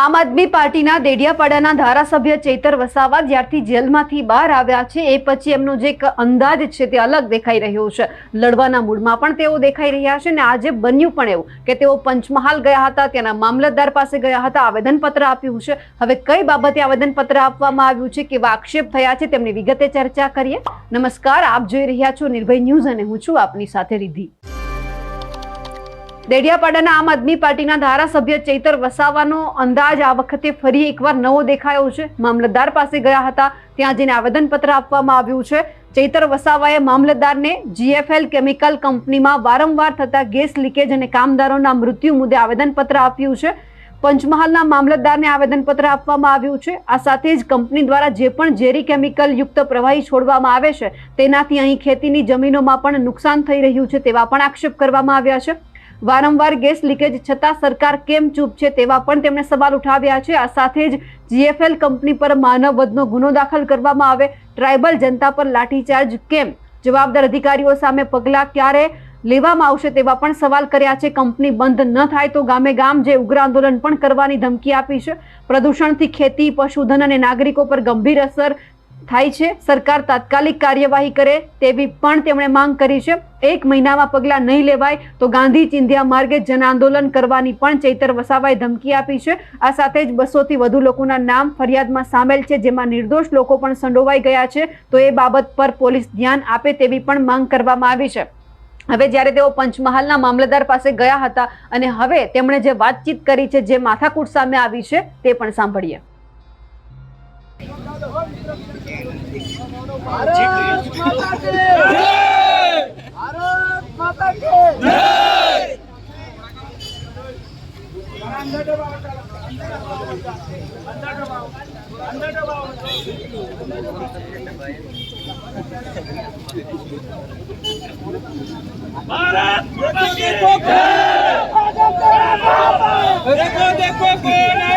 આમ આદમી પાર્ટીના દેડિયાપાડાના ધારાસભ્ય ચૈતર વસાવા જ્યારથી જેલમાંથી બહાર આવ્યા છે, એ પછી એમનો જે અંદાજ છે તે અલગ દેખાઈ રહ્યો છે. લડવાના મૂડમાં પણ તેઓ દેખાઈ રહ્યા છે ને આજે બન્યું પણ એવું કે તેઓ પંચમહાલ ગયા હતા, ત્યાંના મામલતદાર પાસે ગયા હતા, આવેદનપત્ર આપ્યું છે. હવે કઈ બાબતે આવેદનપત્ર આપવામાં આવ્યું છે, કેવા આક્ષેપ થયા છે, તેમની વિગતે ચર્ચા કરીએ. નમસ્કાર, આપ જોઈ રહ્યા છો નિર્ભય ન્યૂઝ અને હું છું આપની સાથે રિદ્ધિ. દેડિયાપાડાના આમ આદમી પાર્ટીના ધારાસભ્ય ચૈતર વસાવાનો અંદાજ આ વખતે ફરી એકવાર નવો દેખાયો છે. મામલતદાર પાસે ગયા હતા, ત્યાં જઈને આવેદનપત્ર આપવામાં આવ્યું છે. ચૈતર વસાવાએ મામલતદારને જીએફએલ કેમિકલ કંપનીમાં વારંવાર થતા ગેસ લીકેજ અને કામદારોના મૃત્યુ મુદ્દે આવેદનપત્ર આપ્યું છે. પંચમહાલના મામલતદારને આવેદનપત્ર આપવામાં આવ્યું છે. આ સાથે જ કંપની દ્વારા જે પણ ઝેરી કેમિકલ યુક્ત પ્રવાહી છોડવામાં આવે છે, તેનાથી અહીં ખેતીની જમીનોમાં પણ નુકસાન થઈ રહ્યું છે તેવા પણ આક્ષેપ કરવામાં આવ્યા છે. વારંવાર ગેસ લીકેજ છતાં સરકાર કેમ ચૂપ છે તેવા પણ તેમણે સવાલ ઉઠાવ્યા છે. આ સાથે જ જીએફએલ કંપની પર માનવ વધનો ગુનો દાખલ કરવામાં આવે. ટ્રાઇબલ જનતા પર લાઠીચાર્જ કેમ? જવાબદાર અધિકારીઓ સામે પગલાં ક્યારે લેવામાં આવશે તેવા પણ સવાલ કર્યા છે. કંપની બંધ ન થાય તો ગામે ગામ જે ઉગ્ર આંદોલન પણ કરવાની ધમકી આપી છે. પ્રદૂષણથી ખેતી, પશુધન અને નાગરિકો પર ગંભીર અસર થાય છે. સરકાર તાત્કાલિક કાર્યવાહી કરે તેવી પણ તેમણે માંગ કરી છે. એક મહિનામાં પગલાં નહીં લેવાય તો ગાંધી ચિંધ્યા માર્ગે જન આંદોલન કરવાની પણ ચૈતર વસાવાએ ધમકી આપી છે. આ સાથે જ બસોથી વધુ લોકોના નામ ફરિયાદમાં સામેલ છે, જેમાં નિર્દોષ લોકો પણ સંડોવાઈ ગયા છે. તો એ બાબત પર પોલીસ ધ્યાન આપે તેવી પણ માંગ કરવામાં આવી છે. હવે જ્યારે તેઓ પંચમહાલના મામલતદાર પાસે ગયા હતા અને હવે તેમણે જે વાતચીત કરી છે, જે માથાકૂટ સામે આવી છે, તે પણ સાંભળીએ. भारत माता के भारत माता के भारत माता की देखो देखो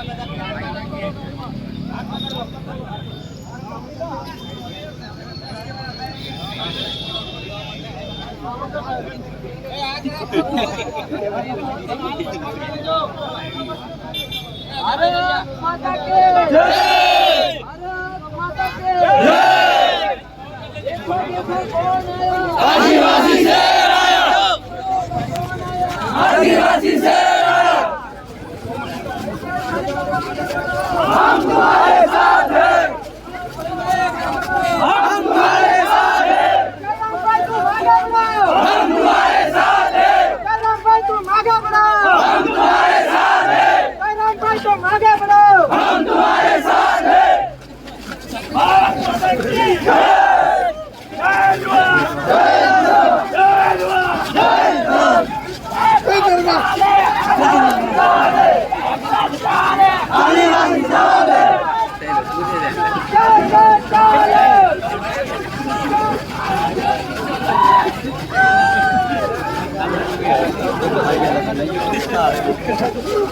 અરે માતા કે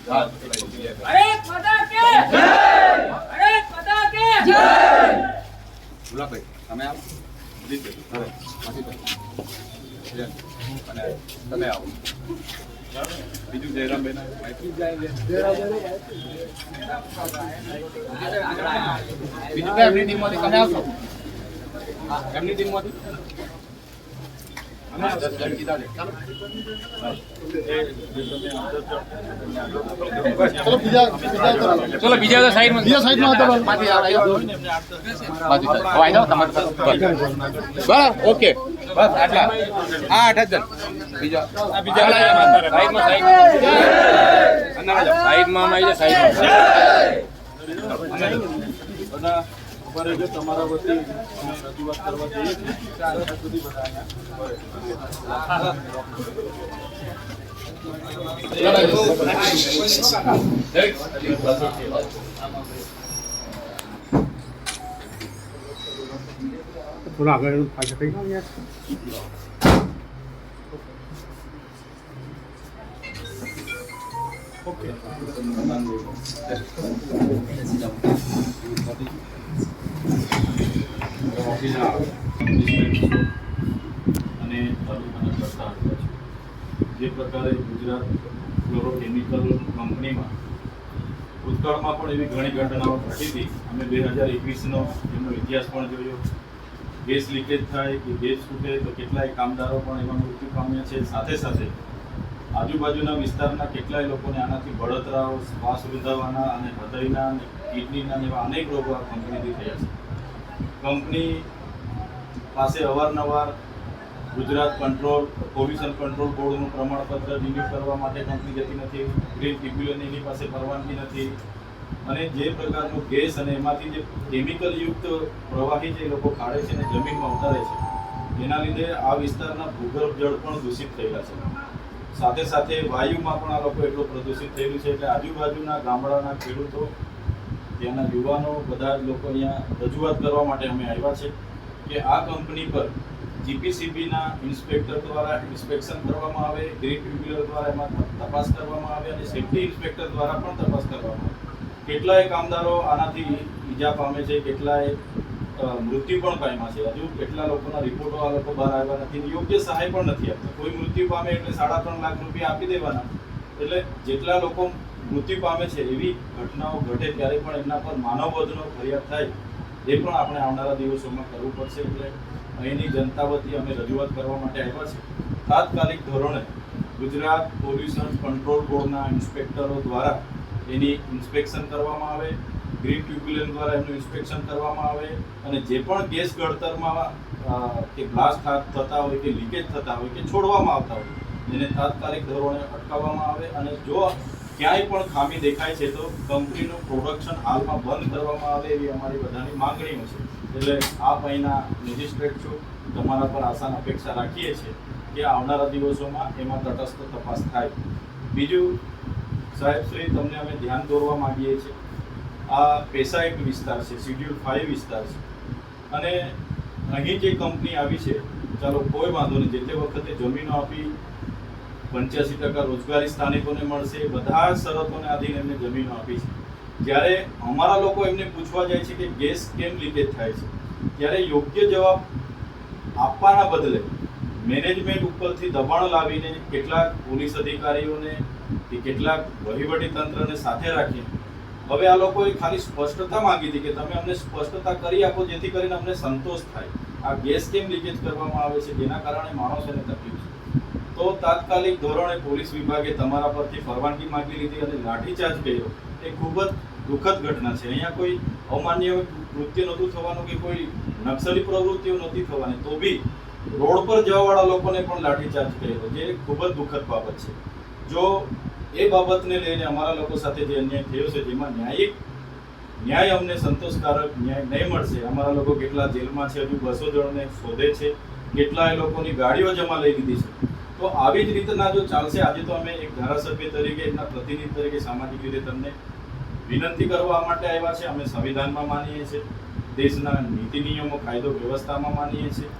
ભારત તમે આવો દીપ અરે અને તમે આવો બીજું જયરામ બેન બીજું કઈ એમની ટીમમાંથી તમે આવશો એમની ટીમમાંથી ચાલો ચલો બીજા સાઈડમાં બીજા સાઈડમાં હતો પાછી આવો પાછી હવે આવી જાઓ બસ. ઓકે. બસ આટલા. હા આઠ જ બીજા. બીજા સાઈડમાં સાઈડમાં આવી. જાય સાઈડમાં બધા અમારે જો તમારા વતી રજૂઆત કરવા થોડા આગળ પાછળ થઈ જાઓ અને જે પ્રકારે ગુજરાત ફ્લોરોકેમિકલ કંપનીમાં ભૂતકાળમાં પણ એવી ઘણી ઘટનાઓ ઘટી હતી. અમે બે હજાર એકવીસનો એમનો ઇતિહાસ પણ જોયો. ગેસ લીકેજ થાય કે ગેસ છૂટે તો કેટલાય કામદારો પણ એમાં મૃત્યુ પામ્યા છે. સાથે સાથે આજુબાજુના વિસ્તારના કેટલાય લોકોને આનાથી બળતરાઓ શ્વાસ રૂંધાવાના અને હૃદયના અને કિડનીના એવા અનેક રોગો આ કંપનીથી થયા છે. કંપની પાસે અવારનવાર ગુજરાત કંટ્રોલ પોલ્યુશન કંટ્રોલ બોર્ડનું પ્રમાણપત્ર રિન્યુ કરવા માટે કંપની જતી નથી, ગ્રીન ટ્રિબ્યુનલ એની પાસે પરવાનગી નથી. અને જે પ્રકારનો ગેસ અને એમાંથી જે કેમિકલયુક્ત પ્રવાહી જે લોકો ખાડે છે અને જમીનમાં ઉતારે છે, એના લીધે આ વિસ્તારના ભૂગર્ભ જળ પણ દૂષિત થયેલા છે. સાથે સાથે વાયુમાં પણ આ લોકો એટલું પ્રદૂષિત થયેલું છે એટલે આજુબાજુના ગામડાના ખેડૂતો ત્યાંના યુવાનો બધા જ લોકો અહીંયા રજૂઆત કરવા માટે અમે આવ્યા છે કે આ કંપની પર જીપીસીબીના ઇન્સ્પેક્ટર દ્વારા ઇન્સ્પેક્શન કરવામાં આવે ગ્રીન ટ્રિબ્યુનલ દ્વારા એમાં તપાસ કરવામાં આવે અને સેફ્ટી ઇન્સ્પેક્ટર દ્વારા પણ તપાસ કરવામાં આવે. કેટલાય કામદારો આનાથી ઈજા પામે છે, કેટલાય મૃત્યુ પણ પામ્યા છે. હજુ કેટલા લોકોના રિપોર્ટો આ લોકો બહાર આવ્યા નથી યોગ્ય સહાય પણ નથી આપતા. કોઈ મૃત્યુ પામે એટલે સાડા ત્રણ લાખ રૂપિયા આપી દેવાના. એટલે જેટલા લોકો મૃત્યુ પામે છે એવી ઘટનાઓ ઘટે ત્યારે પણ એમના પર માનવવધનો ફરિયાદ થાય એ પણ આપણે આવનારા દિવસોમાં કરવું પડશે. એટલે અહીંની જનતા વતી અમે રજૂઆત કરવા માટે આવ્યા છે તાત્કાલિક ધોરણે ગુજરાત પોલ્યુશન કંટ્રોલ બોર્ડના ઇન્સ્પેક્ટરો દ્વારા એની ઇન્સ્પેક્શન કરવામાં આવે, ગ્રીન ટ્યુબ્યુલન દ્વારા એમનું ઇન્સ્પેક્શન કરવામાં આવે અને જે પણ ગેસ ગળતરમાં કે બ્લાસ્ટ થતા હોય કે લીકેજ થતા હોય કે છોડવામાં આવતા હોય, એને તાત્કાલિક ધોરણે અટકાવવામાં આવે અને જો ક્યાંય પણ ખામી દેખાય છે તો કંપનીનું પ્રોડક્શન હાલમાં બંધ કરવામાં આવે એવી અમારી બધાની માંગણીઓ છે. એટલે આપ અહીંના મેજિસ્ટ્રેટ છો, તમારા પર આશાન અપેક્ષા રાખીએ છીએ કે આવનારા દિવસોમાં એમાં તટસ્થ તપાસ થાય. બીજું, સાહેબ શ્રી, તમને અમે ધ્યાન દોરવા માંગીએ છીએ. આ પેસા એક વિસ્તાર છે, શિડ્યુલ ફાઇવ વિસ્તાર છે. અને અહીં જે કંપની આવી છે, ચાલો કોઈ વાંધો નહીં, જે તે વખતે જમીનો આપી પંચ્યાસી ટકા રોજગારી સ્થાનિકોને મળશે, બધા શરતોને આધીન એમને જમીનો આપી છે. જ્યારે અમારા લોકો એમને પૂછવા જાય છે કે ગેસ કેમ લીકેજ થાય છે, ત્યારે યોગ્ય જવાબ આપવાના બદલે મેનેજમેન્ટ ઉપરથી દબાણ લાવીને કેટલાક પોલીસ અધિકારીઓને કે કેટલાક વહીવટી તંત્રને સાથે રાખીને, હવે આ લોકોએ ખાલી સ્પષ્ટતા માંગી હતી કે તમે અમને સ્પષ્ટતા કરી આપો, જેથી કરીને અમને સંતોષ થાય. આ ગેસ કેમ લીકેજ કરવામાં આવે છે, જેના કારણે માણસોને તકલીફ તો તાત્કાલિક ધોરણે પોલીસ વિભાગે તમારા પરથી પરવાનગી માંગી લીધી અને લાઠીચાર્જ કર્યો. એ ખૂબ જ દુઃખદ ઘટના છે. અહીંયા કોઈ અમાન્ય કૃત્ય નહોતું થવાનું કે કોઈ નક્સલી પ્રવૃત્તિઓ નહોતી થવાની, તો બી રોડ પર જવાવાળા લોકોને પણ લાઠીચાર્જ કર્યો, જે ખૂબ જ દુઃખદ બાબત છે. જો એ બાબતને લઈને અમારા લોકો સાથે જે અન્યાય થયો છે, જેમાં ન્યાયિક ન્યાય અમને સંતોષકારક ન્યાય નહીં મળશે. અમારા લોકો કેટલા જેલમાં છે, હજુ બસો જણને શોધે છે કેટલાય લોકોની ગાડીઓ જમા લઈ લીધી છે. તો આવી જ રીતના જો ચાલશે, આજે તો અમે એક ધારાસભ્ય તરીકે, એમના પ્રતિનિધિ તરીકે સામાજિક રીતે તમને વિનંતી કરવા માટે આવ્યા છે. અમે સંવિધાનમાં માનીએ છીએ. દેશના નીતિ નિયમો, કાયદો, વ્યવસ્થામાં માનીએ છીએ.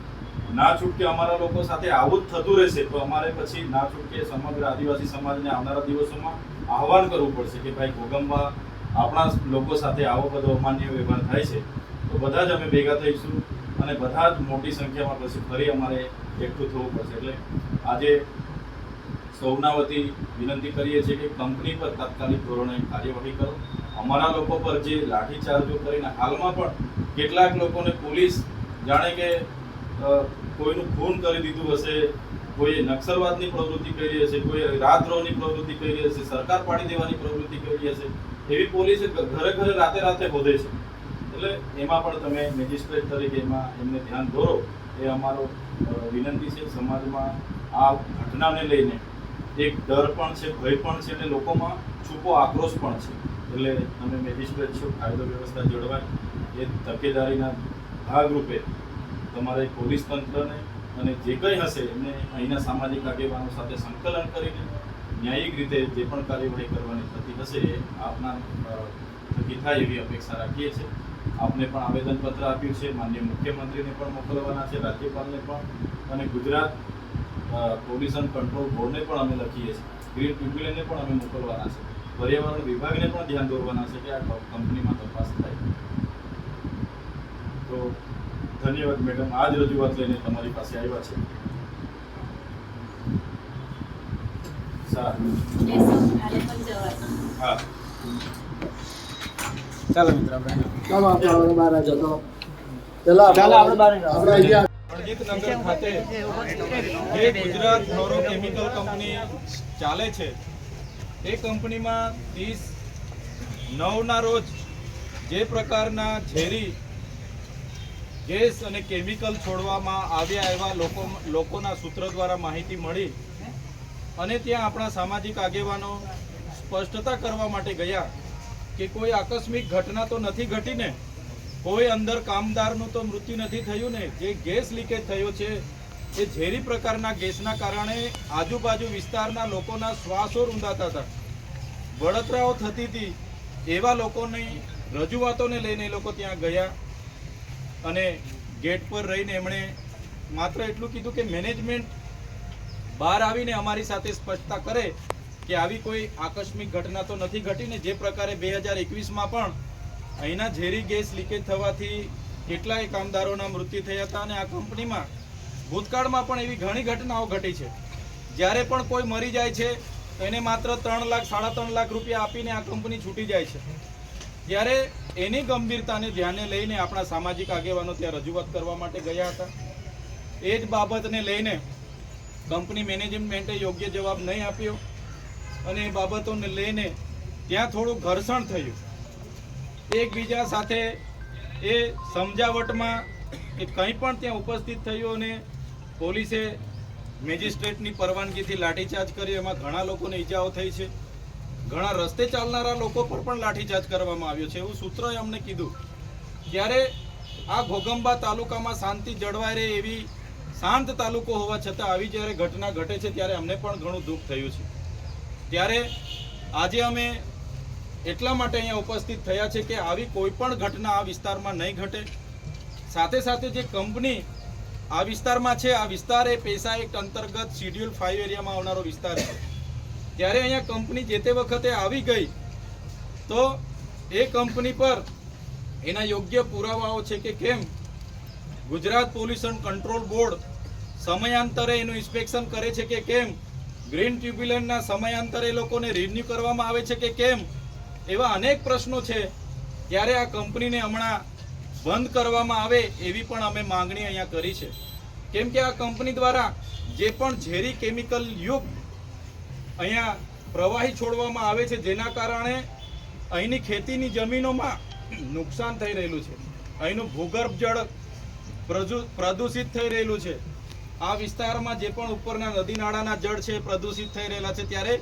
ના છૂટકે અમારા લોકો સાથે આવું જ થતું રહેશે, તો અમારે પછી ના છૂટકે સમગ્ર આદિવાસી સમાજને આવનારા દિવસોમાં આહવાન કરવું પડશે કે ભાઈ ભોગમવા આપણા લોકો સાથે આવો બધો અમાન્ય વ્યવહાર થાય છે. તો બધા જ અમે ભેગા થઈશું. અને બધા જ મોટી સંખ્યામાં પછી ફરી અમારે એકઠું થવું પડશે. એટલે આજે સૌના વતી વિનંતી કરીએ છીએ કે કંપની પર તાત્કાલિક ધોરણે કાર્યવાહી કરો. અમારા લોકો પર જે લાઠીચાર્જો કરીને હાલમાં પણ કેટલાક લોકોને પોલીસ જાણે કે કોઈનું ખૂન કરી દીધું હશે, કોઈએ નક્સલવાદની પ્રવૃત્તિ કરી હશે કોઈ રાતદ્રોહની પ્રવૃત્તિ કરી હશે, સરકાર પાડી દેવાની પ્રવૃત્તિ કરી હશે, એવી પોલીસે ઘરે ઘરે રાતે રાતે હોદે છે. એટલે એમાં પણ તમે મેજિસ્ટ્રેટ તરીકે એમાં એમને ધ્યાન દોરો, એ અમારો વિનંતી છે સમાજમાં આ ઘટનાને લઈને. એક ડર પણ છે, ભય પણ છે અને લોકોમાં છૂપો આક્રોશ પણ છે. એટલે તમે મેજિસ્ટ્રેટ છો, કાયદો વ્યવસ્થા જળવાય. એ તકેદારીના ભાગરૂપે તમારે પોલીસ તંત્રને અને જે કંઈ હશે એમને અહીંના સામાજિક આગેવાનો સાથે સંકલન કરીને ન્યાયિક રીતે જે પણ કાર્યવાહી કરવાની થતી હશે એ આપના થકી થાય એવી અપેક્ષા રાખીએ છીએ. આપને પણ આવેદનપત્ર આપ્યું છે. માન્ય મુખ્યમંત્રીને પણ મોકલવાના છે રાજ્યપાલને પણ અને ગુજરાત પોલ્યુશન કંટ્રોલ બોર્ડને પણ અમે લખીએ છીએ. ગ્રીન ટ્રિબ્યુનલને પણ અમે મોકલવાના છે. પર્યાવરણ વિભાગને પણ ધ્યાન દોરવાના છે કે આ કંપનીમાં તપાસ થાય. તો ધન્યવાદ મેડમ. આ જ રજૂઆત લઈને તમારી પાસે આવ્યા છે. સારું. હા. ચાલો આપણે. હવે બહાર જતો ચાલો ચાલો આપણે બહાર આપણે અહીંયા રણજીતનગર ખાતે જે ગુજરાત ફ્લોરો કેમિકલ કંપની ચાલે છે એ કંપનીમાં ત્રીસ નવના રોજ જે પ્રકારના ઝેરી ગેસ અને કેમિકલ છોડવામાં આવ્યા એવા લોકો લોકોના સૂત્ર દ્વારા માહિતી મળી અને ત્યાં આપણા સામાજિક આગેવાનો સ્પષ્ટતા કરવા માટે ગયા. કે કોઈ આકસ્મિક ઘટના તો નથી ઘટીને, કોઈ અંદર કામદારનું તો મૃત્યુ નથી થયું ને, જે ગેસ લીકેજ થયો છે, એ ઝેરી પ્રકારના ગેસના કારણે આજુબાજુ વિસ્તારના લોકોના શ્વાસો રૂંધાતા હતા. બળતરાઓ થતી હતી, એવા લોકોની, રજૂઆતોને લઈને એ લોકો ત્યાં ગયા અને ગેટ પર રહીને એમણે માત્ર એટલું કીધું કે મેનેજમેન્ટ બહાર આવીને અમારી સાથે સ્પષ્ટતા કરે કે આવી કોઈ આકસ્મિક ઘટના તો નથી ઘટીને જે પ્રકારે બે હજાર એકવીસમાં પણ અહીંના ઝેરી ગેસ લીકેજ થવાથી કેટલાય કામદારોના મૃત્યુ થયા હતા અને આ કંપનીમાં ભૂતકાળમાં પણ એવી ઘણી ઘટનાઓ ઘટી છે. જ્યારે પણ કોઈ મરી જાય છે, એને માત્ર ત્રણ લાખ, સાડા ત્રણ લાખ રૂપિયા આપીને આ કંપની છૂટી જાય છે. ત્યારે એની ગંભીરતાને ધ્યાને લઈને આપણા સામાજિક આગેવાનો ત્યાં રજૂઆત કરવા માટે ગયા હતા. એ જ બાબતને લઈને કંપની મેનેજમેન્ટે યોગ્ય જવાબ નહીં આપ્યો. અને એ બાબતોને લઈને ત્યાં થોડું ઘર્ષણ થયું. એકબીજા સાથે એ સમજાવટમાં એ કંઈ પણ ત્યાં ઉપસ્થિત થયું અને પોલીસે મેજિસ્ટ્રેટની પરવાનગીથી લાઠીચાર્જ કર્યો. એમાં ઘણા લોકોને ઈજાઓ થઈ છે. ઘણા રસ્તે ચાલનારા લોકો પર પણ લાઠીચાર્જ કરવામાં આવ્યો છે. એવું સૂત્રોએ અમને કીધું. ત્યારે આ ઘોગંબા તાલુકામાં શાંતિ જળવાઈ રહે એવી શાંત તાલુકો હોવા છતાં આવી જ્યારે ઘટના ઘટે છે ત્યારે અમને પણ ઘણું દુઃખ થયું છે. ત્યારે આજે અમે એટલા માટે અહીંયા ઉપસ્થિત થયા છે કે આવી કોઈ પણ ઘટના આ વિસ્તારમાં નહીં ઘટે. સાથે સાથે જે કંપની આ વિસ્તારમાં છે, આ વિસ્તાર એ પૈસા એક અંતર્ગત શિડ્યુલ ફાઇવ એરિયામાં આવનારો વિસ્તાર છે. ત્યારે અહીંયા કંપની જે તે વખતે આવી ગઈ, તો એ કંપની પર એના યોગ્ય પુરાવાઓ છે કે કેમ? ગુજરાત પોલ્યુશન કંટ્રોલ બોર્ડ સમયાંતરે એનું ઇન્સ્પેક્શન કરે છે કે કેમ? ગ્રીન ટ્યુબ્યુલન્ટના સમયાંતરે લોકોને રિન્યુ કરવામાં આવે છે કે કેમ? એવા અનેક પ્રશ્નો છે. ત્યારે આ કંપનીને હમણાં બંધ કરવામાં આવે એવી પણ અમે માંગણી અહીંયા કરી છે. કેમ કે આ કંપની દ્વારા જે પણ ઝેરી કેમિકલ યુક્ત અહીંયા પ્રવાહી છોડવામાં આવે છે, જેના કારણે અહીંની ખેતીની જમીનોમાં નુકસાન થઈ રહેલું છે. અહીંનું ભૂગર્ભ જળ પ્રદૂષિત થઈ રહેલું છે. આ વિસ્તારમાં જે પણ ઉપરના નદી નાળાના જળ છે પ્રદૂષિત થઈ રહેલા છે ત્યારે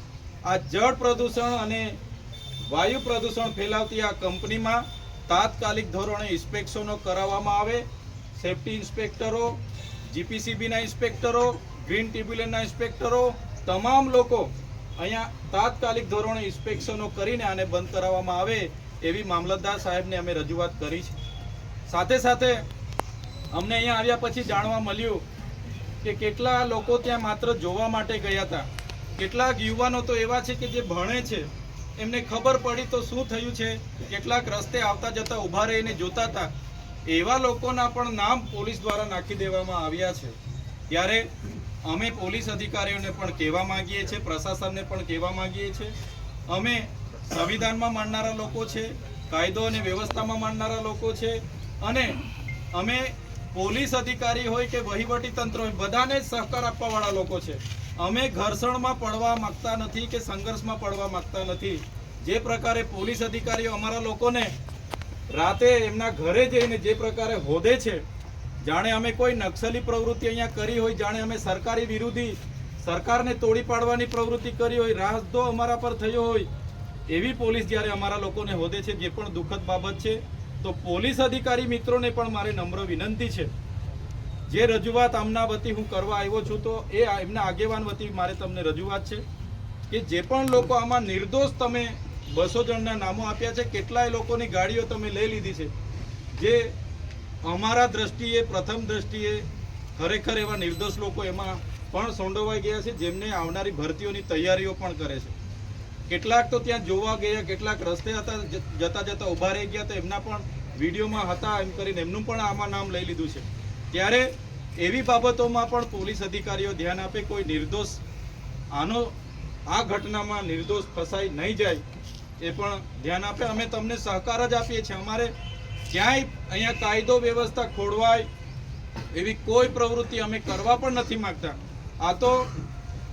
આ જળ પ્રદૂષણ અને વાયુ પ્રદૂષણ ફેલાવતી આ કંપનીમાં તાત્કાલિક ધોરણે ઇન્સ્પેક્શનો કરાવવામાં આવે. સેફટી ઇન્સ્પેક્ટરો, જીપીસીબીના ઇન્સ્પેક્ટરો, ગ્રીન ટ્રિબ્યુનલના ઇન્સ્પેક્ટરો, તમામ લોકો અહીંયા તાત્કાલિક ધોરણે ઇન્સ્પેક્શનો કરીને આને બંધ કરાવવામાં આવે એવી મામલતદાર સાહેબને અમે રજૂઆત કરી છે. સાથે સાથે અમને અહીંયા આવ્યા પછી જાણવા મળ્યું કે કેટલા લોકો ત્યાં માત્ર જોવા માટે ગયા હતા? કેટલાક યુવાનો તો એવા છે કે જે ભણે છે. એમને ખબર પડી તો શું થયું છે? કેટલાક રસ્તે આવતા જતા ઊભા રહીને જોતા હતા. એવા લોકોના પણ નામ પોલીસ દ્વારા નાખી દેવામાં આવ્યા છે. ત્યારે અમે પોલીસ અધિકારીઓને પણ કહેવા માંગીએ છીએ, પ્રશાસનને પણ કહેવા માંગીએ છીએ. અમે સંવિધાનમાં માનનારા લોકો છે, કાયદો અને વ્યવસ્થામાં માનનારા લોકો છે. અને અમે પોલીસ અધિકારી હોય કે વહીવટી તંત્ર હોય, બધાને જ સહકાર આપવાવાળા લોકો છે. અમે ઘર્ષણમાં પડવા માંગતા નથી કે સંઘર્ષમાં પડવા માંગતા નથી. જે પ્રકારે પોલીસ અધિકારીઓ અમારા લોકોને રાતે એમના ઘરે જઈને જે પ્રકારે હોદે છે, જાણે અમે કોઈ નક્સલી પ્રવૃત્તિ અહીંયા કરી હોય, જાણે અમે સરકારી વિરોધી સરકારને તોડી પાડવાની પ્રવૃત્તિ કરી હોય રાહદો અમારા પર થયો હોય, એવી પોલીસ જ્યારે અમારા લોકોને હોદે છે, જે પણ દુઃખદ બાબત છે. તો પોલીસ અધિકારી મિત્રોને પણ મારે નમ્ર વિનંતી છે. જે રજૂઆત આમના વતી હું કરવા આવ્યો છું, તો એ એમના આગેવાન વતી મારે તમને રજૂઆત છે કે જે પણ લોકો આમાં નિર્દોષ તમે બસો જણના નામો આપ્યા છે, કેટલાય લોકોની ગાડીઓ તમે લઈ લીધી છે. જે અમારા દ્રષ્ટિએ, પ્રથમ દ્રષ્ટિએ ખરેખર એવા નિર્દોષ લોકો એમાં પણ સંડોવાઈ ગયા છે, જેમને આવનારી ભરતીઓની તૈયારીઓ પણ કરે છે. કેટલાક તો ત્યાં જોવા ગયા, કેટલાક રસ્તે હતા જતા જતા ઊભા રહી ગયા તો એમના પણ વિડીયોમાં હતા એમ કરીને એમનું પણ આમાં નામ લઈ લીધું છે. ત્યારે એવી બાબતોમાં પણ પોલીસ અધિકારીઓ ધ્યાન આપે, કોઈ નિર્દોષ આનો, આ ઘટનામાં નિર્દોષ ફસાઈ નહીં જાય એ પણ ધ્યાન આપે. અમે તમને સહકાર જ આપીએ છીએ. અમારે ક્યાંય અહીંયા કાયદો વ્યવસ્થા ખોડવાય એવી કોઈ પ્રવૃત્તિ અમે કરવા પણ નથી માંગતા. આ તો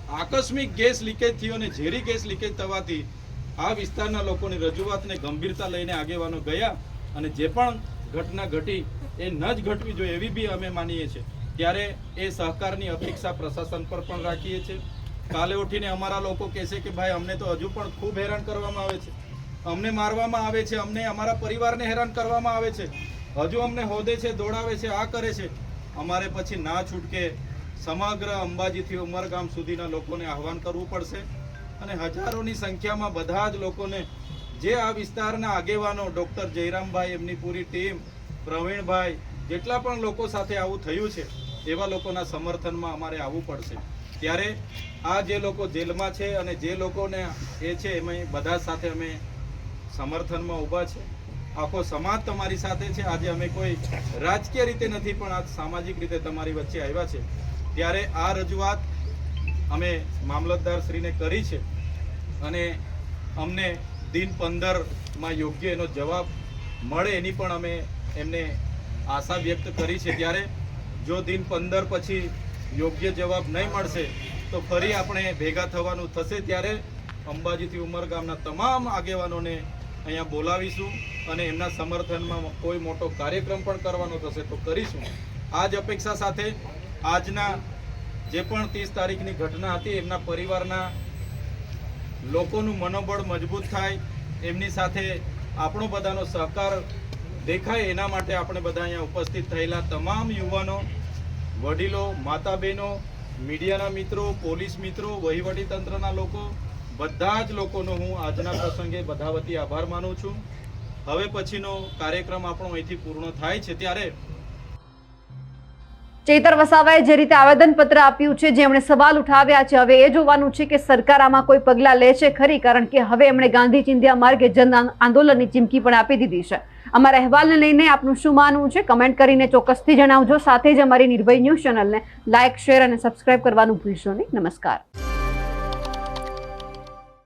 આકસ્મિક ગેસ લીકેજ થયો અને ઝેરી ગેસ લીકેજ થવાથી આ વિસ્તારના લોકોની રજૂઆતને ગંભીરતા લઈને આગેવાનો ગયા અને જે પણ ઘટના ઘટી એ ન જ ઘટવી જોઈએ એવી બી અમે માનીએ છીએ. ત્યારે એ સહકારની અપેક્ષા પ્રશાસન પર પણ રાખીએ છીએ. કાલે ઉઠીને અમારા લોકો કહેશે કે ભાઈ, અમને તો હજુ પણ ખૂબ હેરાન કરવામાં આવે છે. અમને મારવામાં આવે છે, અમને અમારા પરિવારને હેરાન કરવામાં આવે છે. હજુ અમને હોદે છે, દોડાવે છે, આ કરે છે. અમારે પછી ના છૂટકે સમગ્ર અંબાજીથી ઉમરગામ સુધીના લોકોને આહવાન કરવું પડશે અને હજારોની સંખ્યામાં બધા જ લોકોને જે આ વિસ્તારના આગેવાનો ડૉક્ટર જયરામભાઈ, એમની પૂરી ટીમ, પ્રવીણભાઈ, જેટલા પણ લોકો સાથે આવું થયું છે, એવા લોકોના સમર્થનમાં અમારે આવવું પડશે. ત્યારે આ જે લોકો જેલમાં છે અને જે લોકોને એ છે, એમાં બધા સાથે અમે સમર્થનમાં ઊભા છે. આખો સમાજ તમારી સાથે છે. આજે અમે કોઈ રાજકીય રીતે નથી, પણ આજ સામાજિક રીતે તમારી વચ્ચે આવ્યા છે. ત્યારે આ રજૂઆત અમે મામલતદાર શ્રીને કરી છે અને અમને દિન પંદરમાં યોગ્ય એનો જવાબ મળે એની પણ અમે એમને આશા વ્યક્ત કરી છે. ત્યારે જો દિન પંદર પછી યોગ્ય જવાબ નહીં મળશે, તો ફરી આપણે ભેગા થવાનું થશે. ત્યારે અંબાજીથી ઉમરગામના તમામ આગેવાનોને અહીંયા બોલાવીશું અને એમના સમર્થનમાં કોઈ મોટો કાર્યક્રમ પણ કરવાનો થશે તો કરીશું. આ જ અપેક્ષા સાથે આજના જે પણ ત્રીસ તારીખની ઘટના હતી, એમના પરિવારના લોકોનું મનોબળ મજબૂત થાય, એમની સાથે આપણો બધાનો સહકાર દેખાય, એના માટે આપણે બધા અહીંયા ઉપસ્થિત થયેલા તમામ યુવાનો, વડીલો માતા બહેનો મીડિયાના મિત્રો, પોલીસ મિત્રો વહીવટી તંત્રના લોકો, બધા જ લોકોનો હું આજના પ્રસંગે બધા વતી આભાર માનું છું. હવે પછીનો કાર્યક્રમ આપણો અહીંથી પૂર્ણ થાય છે ત્યારે ચેતર વસાવાએ જે રીતે આવેદનપત્ર આપ્યું છે જેમણે સવાલ ઉઠાવ્યા છે, હવે એ જોવાનું છે કે સરકાર આમાં કોઈ પગલાં લે છે ખરી, કારણ કે હવે એમણે ગાંધી ચિંધ્યા માર્ગે જન આંદોલનની ચીમકી પણ આપી દીધી છે. અમારા અહેવાલને લઈને આપનું શું માનવું છે? કમેન્ટ કરીને ચોક્કસથી જણાવજો. સાથે જ અમારી નિર્ભય ન્યૂઝ ચેનલને લાઇક શેર અને સબસ્ક્રાઇબ કરવાનું ભૂલશો નહીં. નમસ્કાર.